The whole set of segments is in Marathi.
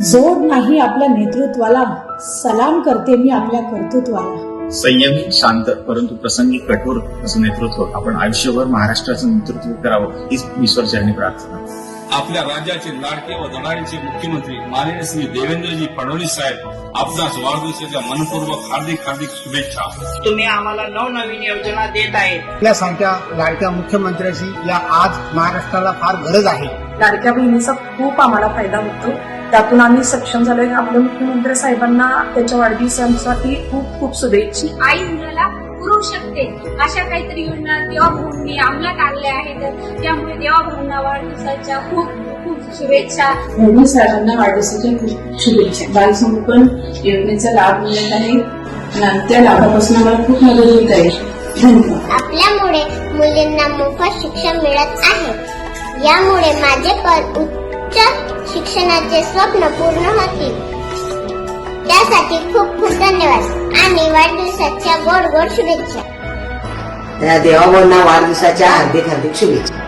जोड नाही आपल्या नेतृत्वाला सलाम करते मी आपल्या कर्तृत्वाला. संयमी शांत परंतु प्रसंगी कठोर असं नेतृत्व आपण आयुष्यभर महाराष्ट्राचं नेतृत्व करावं हीच ईश्वरचरणी प्रार्थना. आपल्या राज्याचे लाडके व धडाडीचे मुख्यमंत्री माननीय श्री देवेंद्रजी फडणवीस साहेब आपणास वाढदिवसाच्या मनपूर्वक हार्दिक हार्दिक शुभेच्छा. तुम्ही आम्हाला नवनवीन योजना देत आहेत. आपल्यासारख्या लाडक्या मुख्यमंत्र्याची या आज महाराष्ट्राला फार गरज आहे. लाडक्या बहिणीचा खूप आम्हाला फायदा होतो. त्यातून आम्ही सक्षम झालोय. आपल्या मुख्यमंत्री साहेबांना त्याच्या वाढदिवसांसाठी खूप खूप शुभेच्छा. आई मुलाला पुरवू शकते अशा काहीतरी योजना देवाभाऊंनी अंमलात आणल्या आहेत. त्यामुळे देवाभाऊंना वाढदिवसाच्या खूप खूप शुभेच्छा. मोदी वाढदिवसाच्या खूप शुभेच्छा. योजनेचा लाभ मिळत आहे. त्या लाभापासून आम्हाला खूप मदत होत आहे. धन्यवाद. आपल्यामुळे मुलींना मोफत शिक्षण मिळत आहे. यामुळे माझे पण उच्च शिक्षणाचे स्वप्न पूर्ण होतील. त्यासाठी खूप खूप धन्यवाद आणि वाढदिवसाच्या गोड गोड शुभेच्छा. देवाभाऊंना वाढदिवसाच्या हार्दिक हार्दिक शुभेच्छा.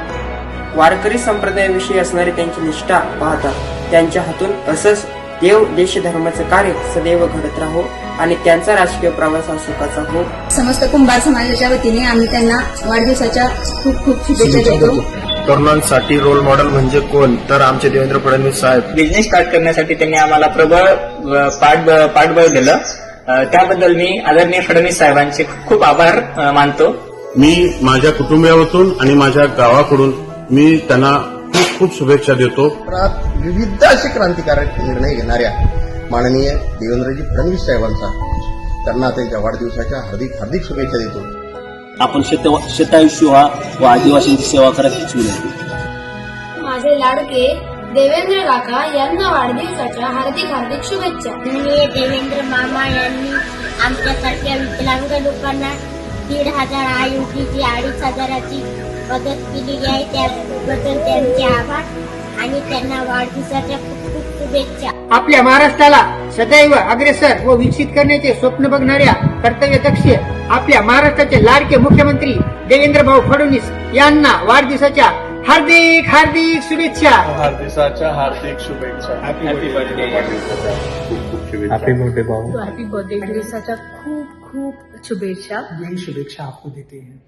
वारकरी संप्रदायाविषयी असणारी त्यांची निष्ठा पाहता त्यांच्या हातून असंच देव देश धर्माचं कार्य सदैव घडत राहो आणि त्यांचा राजकीय प्रवास हा सुखाचा हो. समस्त कुंभार समाजाच्या वतीने आम्ही त्यांना वाढदिवसाच्या खूप खूप शुभेच्छा देतो. तरुणांसाठी रोल मॉडेल म्हणजे कोण? तर आमचे देवेंद्र फडणवीस साहेब. बिझनेस स्टार्ट करण्यासाठी त्यांनी आम्हाला प्रबळ पाठ पाठबळ दिलं. त्याबद्दल मी आदरणीय फडणवीस साहेबांचे खूप आभार मानतो. मी माझ्या कुटुंबियातून आणि माझ्या गावाकडून मी त्यांना खूप खूप शुभेच्छा देतो. विविध असे क्रांतिकारक निर्णय घेणाऱ्या माननीय देवेंद्रजी फडणवीस साहेबांचा त्यांना त्यांच्या वाढदिवसाच्या हार्दिक हार्दिक शुभेच्छा देतो. आपण शेत शेतायुष्य व्हा व आदिवासींची सेवा करा हीच विनंती. माझे लाडके देवेंद्र काका यांना वाढदिवसाच्या हार्दिक हार्दिक शुभेच्छा. देवेंद्र मामा यांनी आमच्यासारख्या विकलांग लोकांना दीड हजार आयुटीची अडीच हजाराची मदत केलेली आहे. त्याबद्दल त्यांचे आभार. आणि त्यांना वाढदिवसाच्या खूप खूप शुभेच्छा. आपल्या महाराष्ट्राला सदैव अग्रेसर व विकसित करण्याचे स्वप्न बघणाऱ्या कर्तव्यदक्ष आपल्या महाराष्ट्राचे लाडके मुख्यमंत्री देवेंद्र भाऊ फडणवीस यांना वाढदिवसाच्या हार्दिक हार्दिक शुभेच्छा. वाढदिवसाच्या हार्दिक शुभेच्छा. हॅपी बर्थडे हॅपी बर्थडे दिवसाच्या खूप खूप शुभेच्छा. यही शुभेच्छा आपको देते हैं।